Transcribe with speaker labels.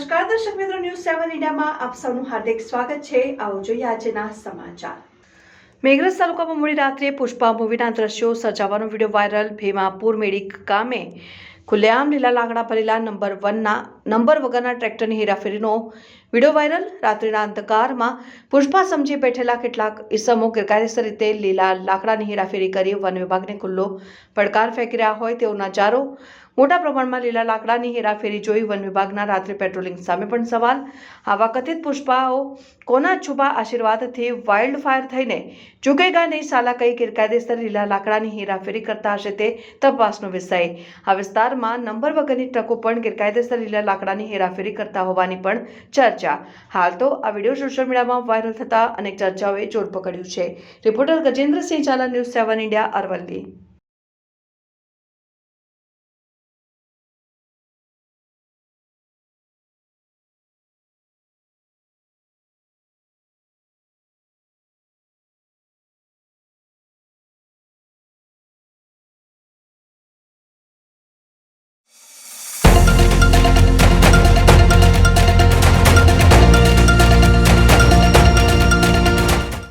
Speaker 1: નમસ્કાર, દર્શક મિત્રો, ન્યૂઝ સેવન ઇન્ડિયામાં આપ સૌનું હાર્દિક સ્વાગત છે. આવો જોઈએ આજના સમાચાર. મેઘરજ તાલુકામાં મોડી રાત્રે પુષ્પા મૂવીના દ્રશ્યો સર્જાવાનો વીડિયો વાયરલ. ભીમાપુર મેડિક ગામે ખુલ્લેઆમ લીલા લાકડા ભરેલા નંબર વનના નંબર વગરના ટ્રેક્ટરની હેરાફેરીનો વીડિયો વાયરલ, રાત્રિના અંધકારમાં પુષ્પા સમજી બેઠેલા કેટલાક ઈસમો ગેરકાયદેસર રીતે લીલા લાકડાની હેરાફેરી કરી વન વિભાગને ખુલ્લો પડકાર ફેંકી રહ્યા હોય તેવો નજારો. મોટા પ્રમાણમાં લીલા લાકડાની હેરાફેરી જોઈ વન વિભાગના રાત્રિ પેટ્રોલિંગ સામે પણ સવાલ. આવા કથિત પુષ્પાઓ કોના છુપા આશીર્વાદથી વાઇલ્ડ ફાયર થઈને ચૂકેગા નહીં સાલા કઈ ગેરકાયદેસર લીલા લાકડાની હેરાફેરી કરતા હશે તે તપાસનો વિષય. આ વિસ્તારમાં નંબર વગરની ટ્રકો પણ ગેરકાયદેસર લીલા લાકડાની હેરાફેરી કરતા હોવાની પણ ચર્ચા. હાલ તો આ વીડિયો સોશિયલ મીડિયામાં વાયરલ થતા અનેક ચર્ચાઓએ જોર પકડ્યું છે. Reporter Gajendrasinh Zala news seven India Aravalli.